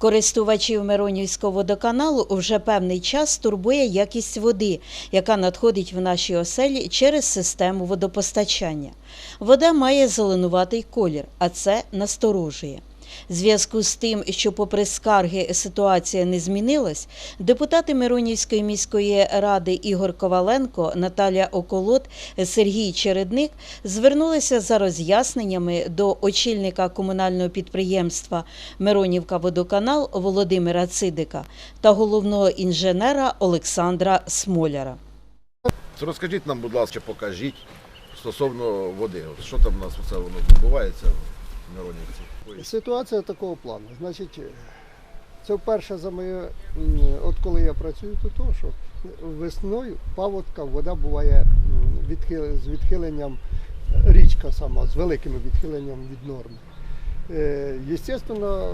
Користувачів Миронівського водоканалу вже певний час турбує якість води, яка надходить в наші оселі через систему водопостачання. Вода має зеленуватий колір, а це насторожує. Зв'язку з тим, що попри скарги ситуація не змінилась, депутати Миронівської міської ради Ігор Коваленко, Наталя Околот, Сергій Чередник звернулися за роз'ясненнями до очільника комунального підприємства Миронівка Водоканал Володимира Цидика та головного інженера Олександра Смоляра. Розкажіть нам, будь ласка, покажіть стосовно води. Що там у нас оце воно відбувається в Миронівці? Ситуація такого плану. Значить, е, це вперше за моє, от коли я працюю тут, то, що весною паводка вода буває відхил- з відхиленням, е, річка сама, з великим відхиленням від норми. Звісно,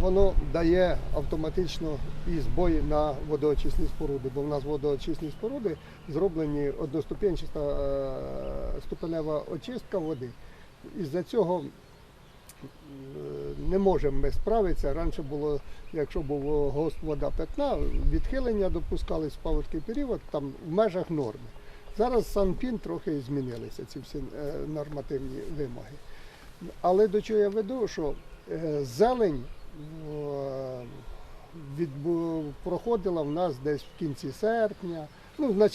воно дає автоматично і збої на водоочисні споруди, бо в нас водоочисні споруди зроблені одноступенчаста е, ступенева очистка води. Із-за цього не можемо ми справитися. Раніше було, якщо був ГОСТ вода питна, відхилення допускались в паводкий період там в межах норми. Зараз Санпін трохи змінилися ці всі е, нормативні вимоги. Але до чого я веду, що е, зелень проходила в нас десь в кінці серпня, ну,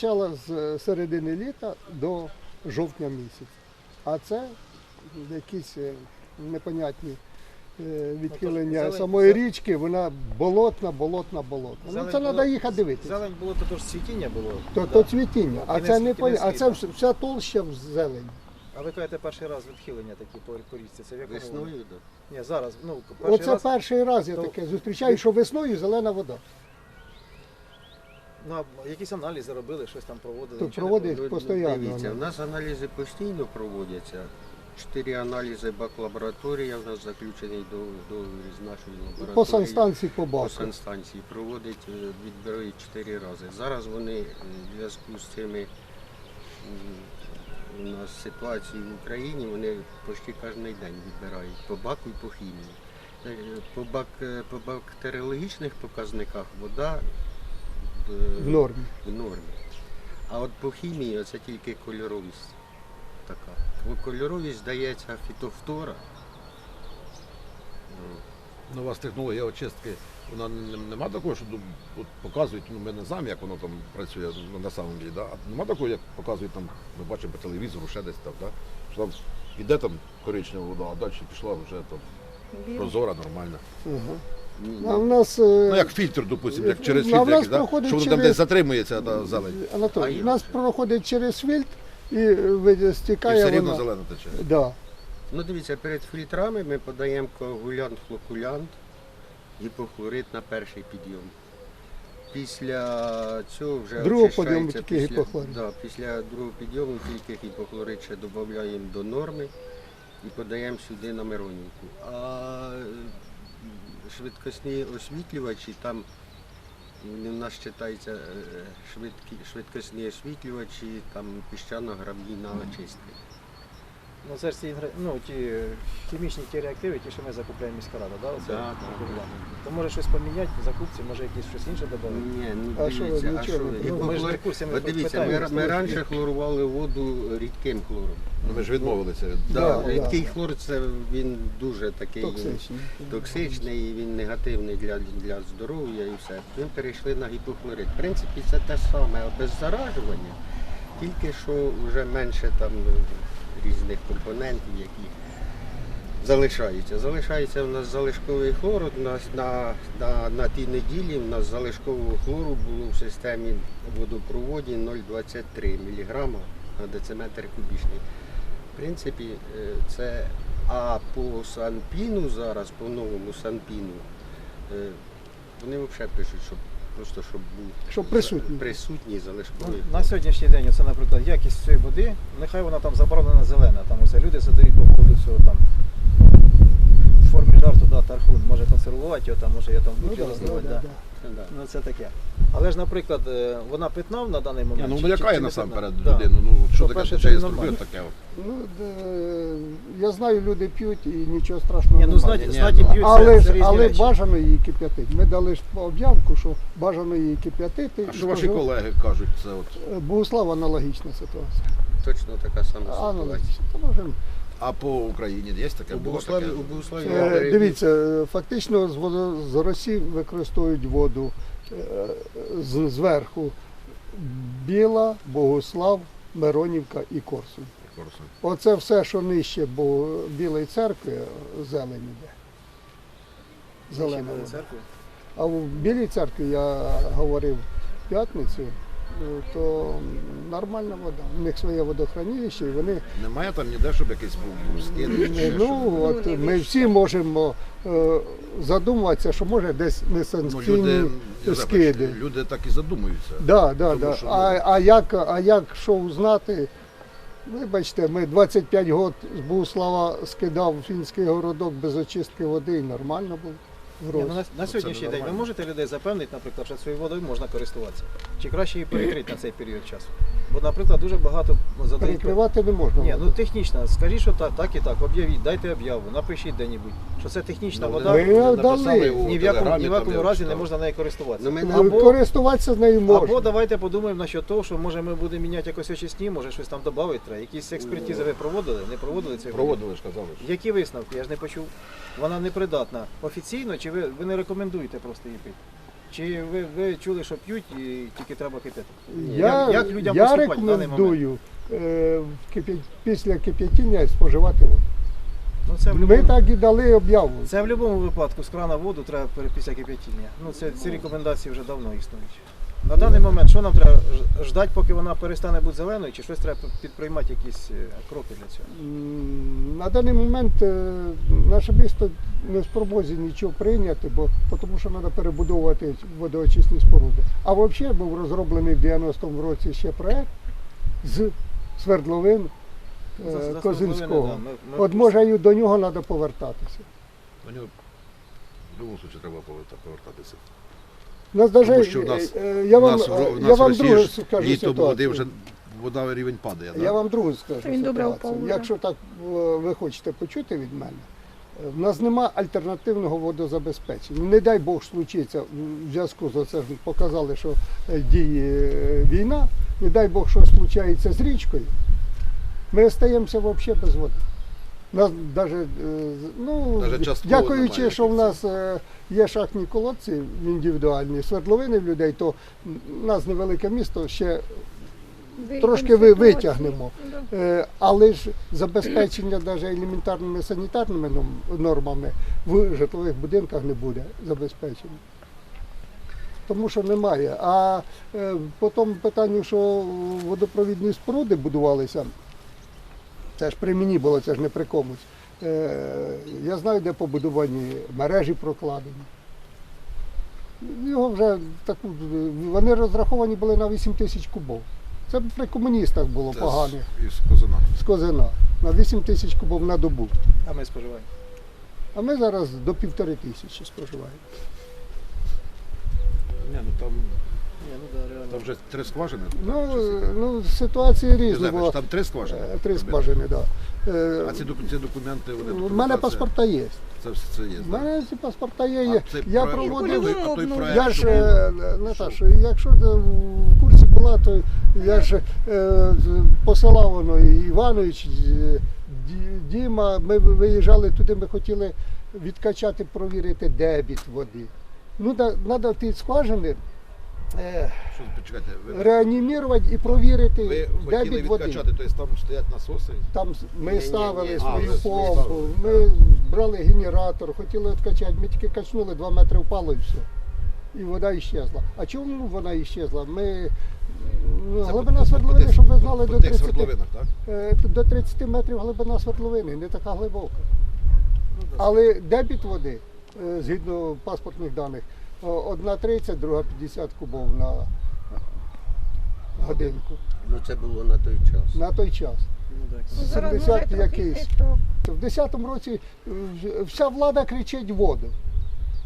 з середини літа до жовтня місяця. А це якісь е, непонятні е, відхилення зелень- самої зелень- річки, вона болотна, болотна, болотна. Ну, Зелень це було- треба їхати дивитися. Зелень було, то тож цвітіння було. То, да. то цвітіння, а Кінець- це не кінець поня... а це вс- вся толща в зелені. А ви кажете, перший раз відхилення такі по, по річці. Це в якому? Весною, так. Ні, зараз. Ну, перший Оце раз, перший раз я то- таке зустрічаю, що весною зелена вода. ну, а якісь аналізи робили, щось там проводили. То нічого не проводить постійно. Дивіться, ну. в нас аналізи постійно проводяться. Чотири аналізи бак-лабораторія в нас заключений до, до з нашої лабораторії. По санстанції по По санстанції проводить, е, відбирають чотири рази. Зараз вони е, в зв'язку з цими у нас ситуації в Україні, вони почти кожен день відбирають по баку і по хімії. Е, По, бак, е, по бактеріологічних показниках вода е, В нормі. в нормі. А от по хімії це тільки кольоровість така. Кольоровість здається фітофтора. Ну, Ну, у вас технологія очистки, вона нема такого, що от показують, ну ми не знаємо, як воно там працює ну, на самом деле, да? а нема такого, як показують там, ми бачимо по телевізору, ще десь там, да? що там іде там коричнева вода, а далі пішла вже там прозора, нормальна. Ні, А в нас, е, Ну як фільтр, допустимо, як через Ну, фільтр, якийсь, да? що воно там через- десь затримується та зелень. Анатолій, у нас проходить через фільтр і ви- І все рівно вона. зелена тече. Да. Ну дивіться, перед фільтрами ми подаємо коагулянт, флокулянт, гіпохлорид на перший підйом. Після цього вже Другого очищається підйому тільки після, гіпохлорид. Да, після другого підйому тільки гіпохлорид ще додаємо до норми і подаємо сюди на Миронівку. А е, швидкісні освітлювачі там вони в нас вважаються е, швидкі, швидкісні освітлювачі, там піщано-гравійна очистка. Ну, це ж ці, інгре- ну, ті хімічні ті реактиви, ті, що ми закупляємо міська рада, да? Оце Да, да. То може щось поміняти закупці, може якісь щось інше додати? Ні, ну А що ви, дивіться, а нічого що не? Ну, ми ж не в курсі, ми От дивіться, ми, питаємо, ми раніше хлорували воду рідким хлором. Ну, ми ж відмовилися. від- Да, Да, рідкий да. хлор це він дуже такий Токсичні. токсичний, і він негативний для, для здоров'я і все. Ми перейшли на гіпохлорид. В принципі, це те саме обеззаражування, тільки що вже менше там різних компонентів, які залишаються. Залишається в нас залишковий хлор. У на, на, на тій неділі в нас залишкового хлору було в системі водопроводі 0,23 мг на дециметр кубічний. В принципі, е, це а по санпіну зараз, по новому санпіну, е, вони взагалі пишуть, щоб просто щоб був Щоб присутній. присутній Ну, залишковий. на сьогоднішній день, це, наприклад, якість цієї води, нехай вона там заборонена зелена, там усе люди задають по поводу цього там в формі жарту, да, тархун, може консервувати його, там, може я там Ну, да, да, да, Да, да. Да. Ну це таке. Але ж, наприклад, е, вона питна на даний Ні, момент. ну чи- чи- лякає насамперед? Да. людину. Ну, що таке це із таке. от. Ну, де, я знаю, люди п'ють і нічого страшного Ні, ну немає. знаті, Ні, ну, б'ють, це, але це ж але бажано її кип'ятити. Ми дали ж об'явку, що бажано її кип'ятити. А що ваші колеги кажуть, це от. Е, Богослав аналогічна ситуація. Точно така сама ситуація. Аналогічна. То. А по Україні є таке? У Богославі, таке? у Богославі Е. Дивіться, е, фактично з, з Росії використовують воду е, зверху Біла, Богослав, Миронівка і Корсунь. Корсунь. Оце все, що нижче бо Білої церкви, зелень іде. Зелена. А в Білій церкві я говорив в п'ятницю, то нормальна вода. У них своє водохранилище, і вони Немає там ніде, щоб якийсь був ще ну, от ми всі можемо е, задумуватися, що може десь Ну, несанкційні люди, скиди. люди так і задумуються. Да, да, Тому да. що, А, а, як, а як що узнати? Вибачте, ми 25 років з Богуслава скидав фінський городок без очистки води і нормально було. Ні, ну, на, на сьогоднішній день ви можете людей запевнити, наприклад, що цією водою можна користуватися? Чи краще її перекрити на цей період часу? Бо, наприклад, дуже багато задають. Перекривати не можна. Ні, ну технічно, скажіть, що так, так і так, об'явіть, дайте об'яву, напишіть де-небудь, що це технічна Ну, вода, вони дали. ні в якому, ні в якому разі не можна нею користуватися. Ну, ми Ну, або, Користуватися з нею можна. або давайте подумаємо насчет того, що може ми будемо міняти якось очисні, може щось там додати треба. Якісь експертизи ви проводили, не проводили це? Проводили ж казали. ж. Які висновки? Я ж не почув. Вона непридатна офіційно, чи ви, ви не рекомендуєте просто її пити? Чи ви, ви чули, що п'ють і тільки треба кипити? Я, Як- як людям я поступати в даний рекомендую е, в після кип'ятіння споживати воду. Ну це в Ми любому, так і дали об'яву. це в будь-якому випадку з крана воду треба пере- після кип'ятіння. Ну це ці рекомендації вже давно існують. На даний момент що нам треба ждати, поки вона перестане бути зеленою, чи щось треба підприймати якісь е, кроки для цього? На даний момент е, наше місто не в спромозі нічого прийняти, бо тому що треба перебудовувати водоочисні споруди. А взагалі був розроблений в 90-му році ще проект з свердловин е, За- за Козинського. Да, ми- ми От може і до нього треба повертатися. До нього в будь-якому випадку треба повертатися. У Нас Тому даже, що в нас- е, я вам, У нас, в Ро- в я нас в вам Росії друге ж скажу літом води ситуацію. вже вода рівень падає. Я вам другу скажу. Він добре ситуацію. Якщо так е, ви хочете почути від мене, е, в нас нема альтернативного водозабезпечення. Не дай Бог случиться в зв'язку з оце показали, що е, діє е, війна. Не дай Бог, що случається з річкою. Ми остаємося взагалі без води. Нас даже, е, ну, Даже частково дякуючи, немає що в нас е, є шахтні колодці індивідуальні, свердловини в людей, то в нас невелике місто ще Трошки ви- витягнемо. Е, Але ж забезпечення навіть елементарними санітарними ном- нормами в житлових будинках не буде забезпечено. Тому що немає. А е, по тому питанню, що водопровідні споруди будувалися, це ж при мені було, це ж не при комусь. Е, Я знаю, де побудовані мережі прокладені. Його вже таку, вони розраховані були на 8 тисяч кубов. Це при комуністах було Це погано. з- Козина. З Козина. На 8 тисяч кубов на добу. А ми споживаємо. А ми зараз до півтори тисячі споживаємо. Ні, ну там, Ну там вже три скважини. Ну, е, ну ситуації різні. Бо, там три скважини. е, три скважини, так. Да. А ці, ці документи, вони У мене паспорта є. Це, все це є. У мене ці паспорта є. А Я проводив. а той- а той Ну, проект, Я ж, що е, був, Наташа, якщо в курсі була, то я ж е, посилав воно і Іванович, е, Діма, ми виїжджали туди, ми хотіли відкачати, провірити дебіт води. Ну, треба ті скважини е, почекайте, ви, реанімувати і провірити ви хотіли дебіт води. відкачати, тобто там стоять насоси. Там с- ми Ні-ні-ні. ставили А, свою ви помпу, ставили, ми брали генератор, хотіли відкачати, ми тільки качнули, 2 метри впало і все. І вода іщезла. А чому вона іщезла? Ми ну, Це глибина по- свердловини, тих- щоб ви знали, по до тих 30, свердловинах, так? е, до 30 метрів глибина свердловини, не така глибока. Ну. Але дебіт води, е, згідно паспортних даних, одна 30, друга 50 кубов на годинку. Ну це було на той час. На той час. Ну, так. 70 якийсь. В 10-му році вся влада кричить воду.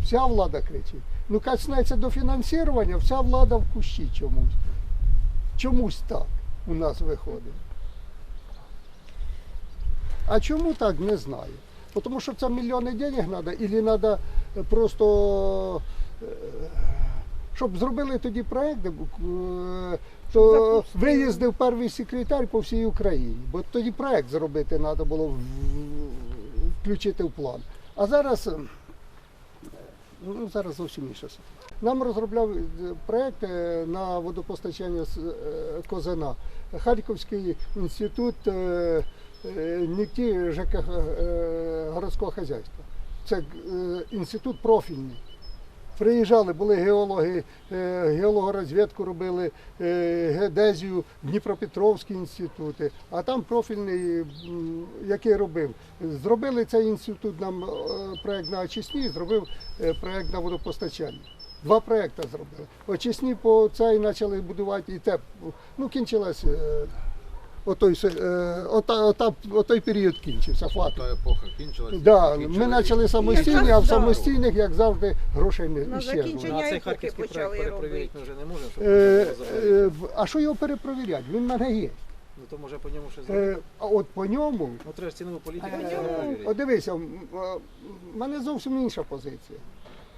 Вся влада кричить. Ну, качнеться до фінансування, вся влада в кущі чомусь. Чомусь так у нас виходить. А чому так, не знаю. Тому що це мільйони денег треба, і треба просто, щоб зробили тоді проєкт, е, то виїздив перший секретар по всій Україні. Бо тоді проєкт зробити треба було включити в план. А зараз, е, ну, зараз зовсім ситуація. Нам розробляв е, проєкт на водопостачання Козина. Харківський інститут НІКТІ ЖКХ городського хазяйства. Це інститут профільний. Приїжджали, були геологи, е, геологорозвідку робили, е, геодезію, Дніпропетровські інститути, а там профільний, який робив. Зробили цей інститут нам е, проєкт на очисні, зробив проєкт на водопостачання. Два проєкти зробили. Очисні по цей почали будувати і те. Ну, кінчилось. Е, Отой, е, ота, ота, отой період кінчився, факт. Та епоха кінчилась. Да, ми почали самостійні, а в самостійних, як завжди, грошей не На закінчення а цей епохи харківський почали проект перепровірити робити. ми вже не можемо, щоб Е, е, в- а що його перепровіряти? Він в мене є. Ну то може по ньому ще Е, а от по ньому, Ну треба ж цінову політику е, перевірити. от дивися, м, е, в мене зовсім інша позиція.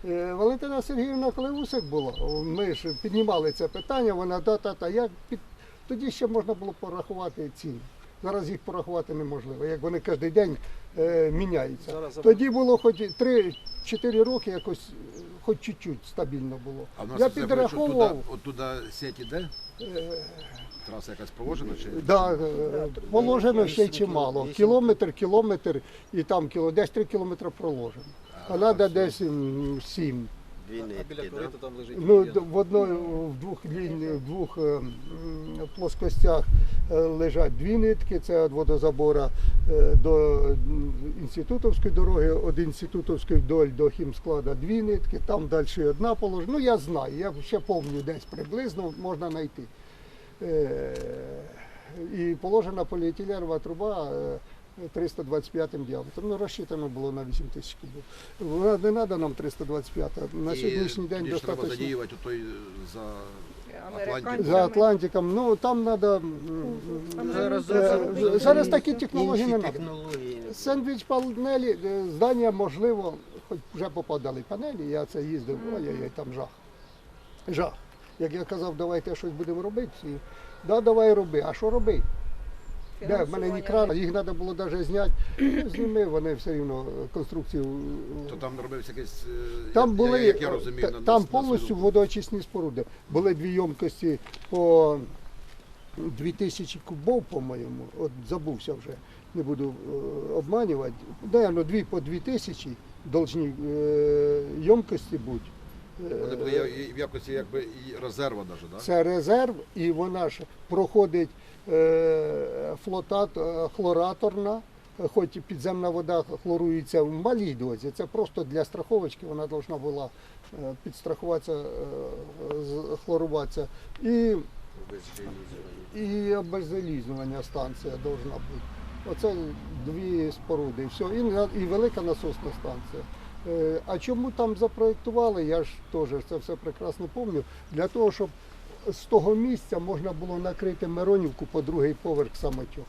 Е, Валентина Сергіївна, коли Усик була, о, ми ж піднімали це питання, вона да-та-та. Як під... Тоді ще можна було порахувати ціни. Зараз їх порахувати неможливо, як вони кожен день е, міняються. Зараз Тоді було хоч 3-4 роки якось, е, хоч чуть-чуть стабільно було. А в нас Я це, підраховував. Туди, от туди сеть іде? е, Траса якась положена? Чи... Да, е, положено ще й чимало. Кілометр, кілометр і там кіло, десь 3 кілометри проложено. А треба десь м, 7. Дві А біля корита там лежить. Ну, в одної, в двох лінії, в двох е, плоскостях е, лежать дві нитки, це від водозабора е, до інститутовської дороги, від інститутовської вдоль до хімсклада дві нитки, там далі одна положена. Ну я знаю, я ще пам'ятаю десь приблизно можна знайти. Е, І положена поліетиленова труба 325 діаметром. Ну, розчитано було на 8 тисяч кубів. Вона не треба нам 325, на сьогоднішній день ж треба задіювати той за Американцями. За Атлантиком, ну там треба. Зараз, Е, зараз такі технології не треба. Сендвіч панелі, е, здання можливо, хоч вже попадали панелі, я це їздив, ой-ой-ой, там жах. Жах. Як я казав, давайте щось будемо робити. І, да, давай роби. А що роби? Де, в мене ні крана, їх треба було навіть зняти. Ну, Зніми, вони все рівно е, конструкцію. е, То там робився якийсь, е, Там я- були, як я розумію, та- на- на- там на повністю свою- водоочисні споруди. Були дві ємкості по 2000 кубов, по-моєму. От забувся вже, не буду обманювати. Наверно, дві по 2000 должні е, ємкості бути. Вони були в якості якби резерва навіть, да? Це резерв, і вона ж проходить е, флотат, е, хлораторна, е, хоч підземна вода хлорується в малій дозі. Це просто для страховочки вона повинна була е, підстрахуватися, е, хлоруватися. І, і обеззалізування станція повинна бути. Оце дві споруди. і Все. І, і велика насосна станція. Е, А чому там запроєктували, я ж теж це все прекрасно пам'ятаю, для того, щоб з того місця можна було накрити Миронівку по другий поверх самотьох.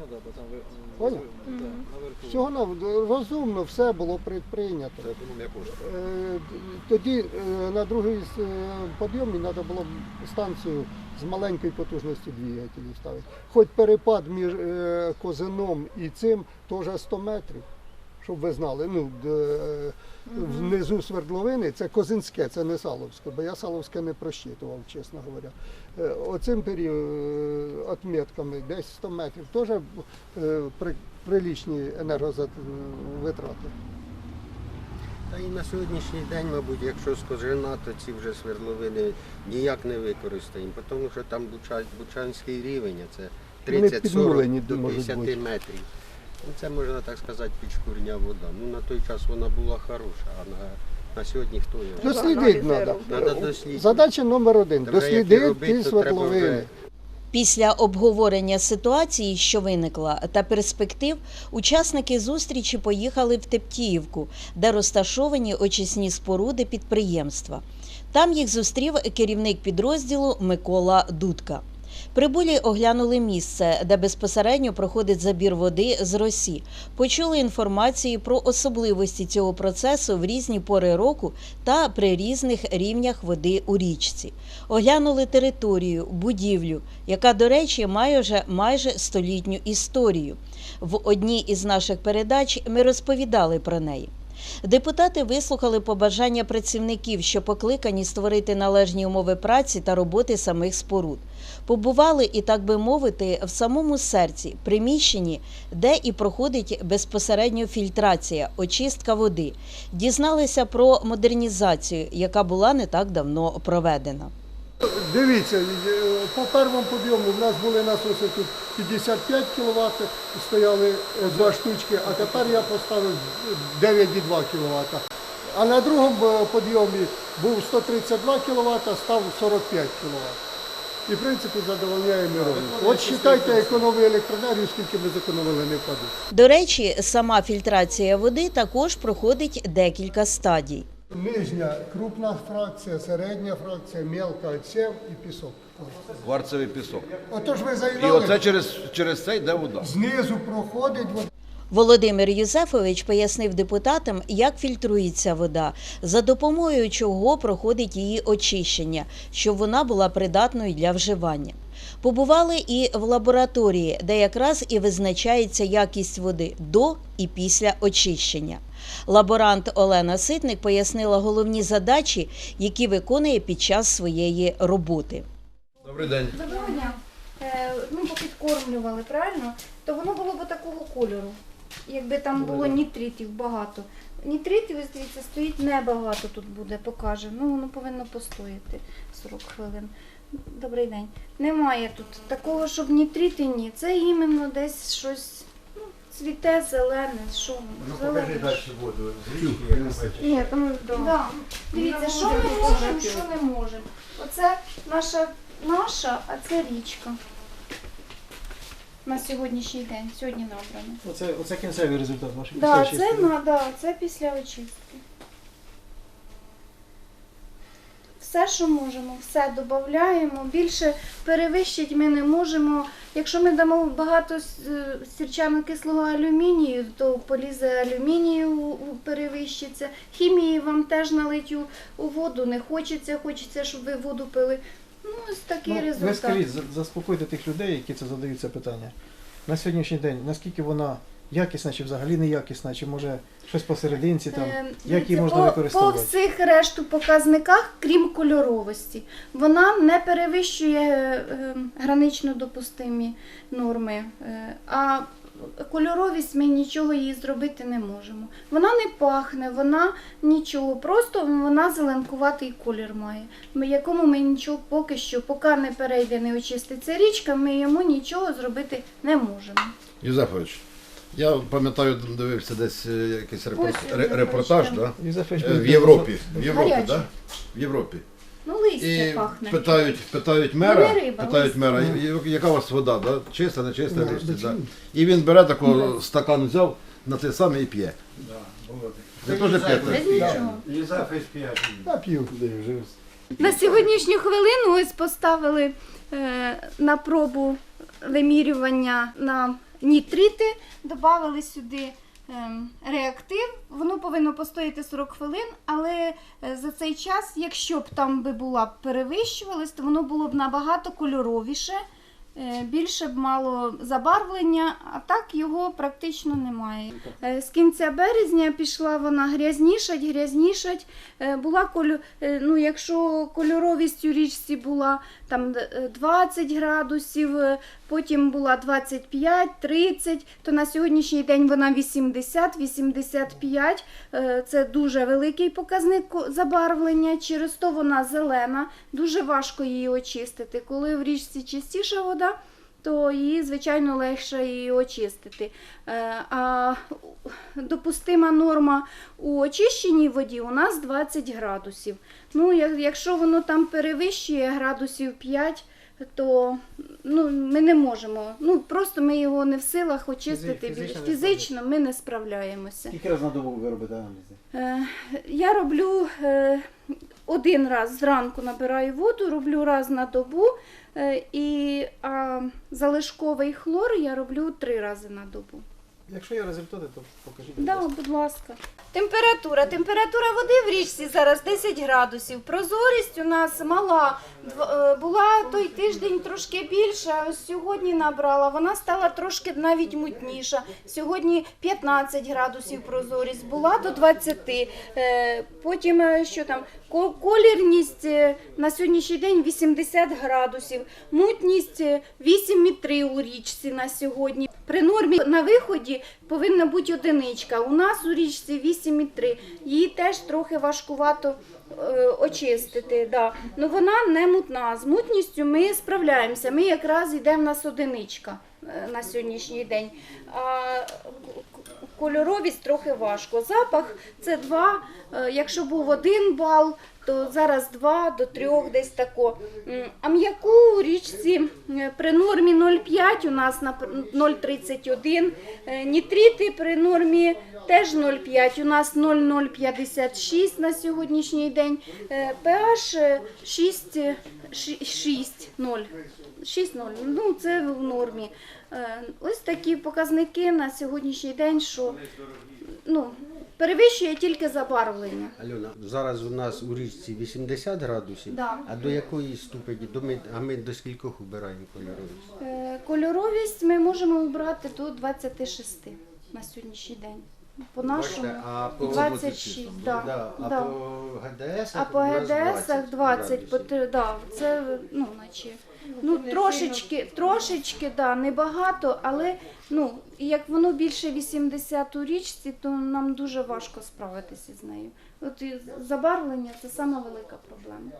Ну так, бо там ви- Понял? да, наверху. Всього нам розумно все було предприйнято. Це економія коштів. Е, Тоді е, на другий с- е, підйомі треба було б станцію з маленької потужності двигателів ставити. Хоч перепад між е, козином і цим теж 100 метрів, щоб ви знали. Ну, е, Внизу свердловини це Козинське, це не Саловське, бо я Саловське не просчитував, чесно говоря. Е, Оцим період отметками десь 100 метрів теж е, прилічні енерговитрати. Та і на сьогоднішній день, мабуть, якщо з Кожина, то ці вже свердловини ніяк не використаємо, тому що там Бучанський рівень, а це 30-40 до 50 метрів. Ну, це можна так сказати підшкурня вода. Ну на той час вона була хороша, а на, на сьогодні хто? Ну, знає? Дослідити аналізи треба. Треба дослідити. Задача номер один Та як і дослідити робити, ті то треба свердловини. вже- Після обговорення ситуації, що виникла, та перспектив, учасники зустрічі поїхали в Тептіївку, де розташовані очисні споруди підприємства. Там їх зустрів керівник підрозділу Микола Дудка. Прибулі оглянули місце, де безпосередньо проходить забір води з росі. Почули інформації про особливості цього процесу в різні пори року та при різних рівнях води у річці. Оглянули територію, будівлю, яка, до речі, має вже майже столітню історію. В одній із наших передач ми розповідали про неї. Депутати вислухали побажання працівників, що покликані створити належні умови праці та роботи самих споруд. Побували і, так би мовити, в самому серці, приміщенні, де і проходить безпосередньо фільтрація, очистка води. Дізналися про модернізацію, яка була не так давно проведена. Дивіться, е, по першому підйому в нас були насоси тут 55 кВт, стояли е, два штучки, а тепер я поставив 9,2 кВт. А на другому е, підйомі був 132 кВт, став 45 кВт. І в принципі задовольняє мирові. От вважайте економію електроенергію, скільки ми зекономили, не впаду. До речі, сама фільтрація води також проходить декілька стадій. Нижня крупна фракція, середня фракція, мелка отсев і пісок. Кварцевий пісок. Отож ви І заїдали, оце через, через це йде вода. знизу проходить вода. Володимир Юзефович пояснив депутатам, як фільтрується вода, за допомогою чого проходить її очищення, щоб вона була придатною для вживання. Побували і в лабораторії, де якраз і визначається якість води до і після очищення. Лаборант Олена Ситник пояснила головні задачі, які виконує під час своєї роботи. Добрий день. Доброго дня. Е, Ми попідкормлювали, правильно? То воно було б такого кольору. Якби там було нітритів багато. Нітритів, ось дивіться, стоїть небагато тут буде, покаже. Ну, воно повинно постояти 40 хвилин. Добрий день. Немає тут такого, щоб нітрити ні. Це іменно десь щось ну, цвіте, зелене, що зелене. воду. Ні, там да. Дивіться, що ми можемо, що не можемо. Оце наша наша, а це річка. На сьогоднішній день, сьогодні набрано. Оце, оце кінцевий результат вашої Да, після це, на, да, це після очистки. Все, що можемо, все додаємо. Більше перевищити ми не можемо. Якщо ми дамо багато е, сірчано-кислого алюмінію, то полізе алюмінію перевищиться. Хімії вам теж налить у, воду не хочеться, хочеться, щоб ви воду пили. Ну, ось такий Ну, ви скажіть, за- заспокойте тих людей, які це задають це питання. На сьогоднішній день, наскільки вона якісна, чи взагалі не якісна, чи може щось посерединці там, Е, як її можна по, використовувати? По всіх решту показниках, крім кольоровості, вона не перевищує е, гранично допустимі норми. Е, а кольоровість ми нічого їй зробити не можемо. Вона не пахне, вона нічого, просто вона зеленкуватий колір має, ми- якому ми нічого поки що, поки не перейде, не очиститься річка, ми йому нічого зробити не можемо. Юзефович, я пам'ятаю, дивився десь е, якийсь репорт- Ось, ре- репортаж, да? Е, в Європі. В Європі, да? В Європі. Ну, листя І пахне. питають, питають мера, Ну, не риба, питають мера, «Я- яка у вас вода, да? чиста, не чиста, Да, листя, да? І він бере такого стакан взяв на цей самий і п'є. Ви теж п'єте? Без нічого. Я п'ю. На сьогоднішню хвилину ось поставили е, на пробу вимірювання на нітрити, додали сюди ем, реактив. Воно повинно постояти 40 хвилин, але е, за цей час, якщо б там би була перевищувалась, то воно було б набагато кольоровіше. е, Більше б мало забарвлення, а так його практично немає. Е, З кінця березня пішла вона грязнішать, грязнішать. Була ну, якщо кольоровість у річці була там е, 20 градусів, е, потім була 25-30, то на сьогоднішній день вона 80-85. Е, Це дуже великий показник забарвлення. Через то вона зелена, дуже важко її очистити. Коли в річці чистіша вода, то її, звичайно, легше її очистити. Е, А допустима норма у очищеній воді у нас 20 градусів. Ну, якщо воно там перевищує градусів 5, то ну, ми не можемо. Ну, просто ми його не в силах очистити. Фізично Фізично ми не справляємося. Скільки разів на добу ви робите аналізи? Е, Я роблю е, один раз зранку набираю воду, роблю раз на добу, і а, залишковий хлор я роблю три рази на добу. Якщо є результати, то покажіть. будь Да, ласка. будь ласка. Температура. Температура води в річці зараз 10 градусів. Прозорість у нас мала. Дв- е, Була той тиждень трошки більша, а ось сьогодні набрала. Вона стала трошки навіть мутніша. Сьогодні 15 градусів прозорість, була до 20. Е, Потім е, що там? Ко- Колірність е, на сьогоднішній день 80 градусів, мутність е, 8,3 у річці на сьогодні. При нормі на виході повинна бути одиничка. У нас у річці 8,3. Її теж трохи важкувато е, очистити. Да. Ну вона не мутна. З мутністю ми справляємося. Ми якраз йде в нас одиничка е, на сьогоднішній день. А кольоровість трохи важко. Запах це два. Е, Якщо був один бал, то зараз два до трьох десь тако. А м'яку у річці е, при нормі 0,5 у нас на пр- 0,31. Е, Нітрити при нормі теж 0,5. У нас 0,056 на сьогоднішній день. PH е, 6, е, 6, 0. 6,0. Ну, це в нормі. Ось такі показники на сьогоднішній день, що ну, перевищує тільки забарвлення. Альона, зараз у нас у річці 80 градусів, Да. а до якої ступені? До ми, а ми до скількох убираємо кольоровість? Е, Кольоровість ми можемо обрати до 26 на сьогоднішній день. По нашому Бачите, а по 26, да, Да, а да. по ГДС А по ГДСах 20, по, три- да, це ну, наче, ну, трошечки, трошечки, да, небагато, але ну, як воно більше 80 у річці, то нам дуже важко справитися з нею. От і забарвлення це сама велика проблема.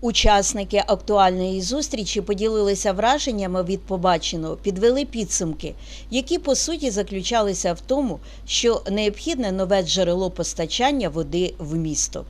Учасники актуальної зустрічі поділилися враженнями від побаченого, підвели підсумки, які по суті заключалися в тому, що необхідне нове джерело постачання води в місто.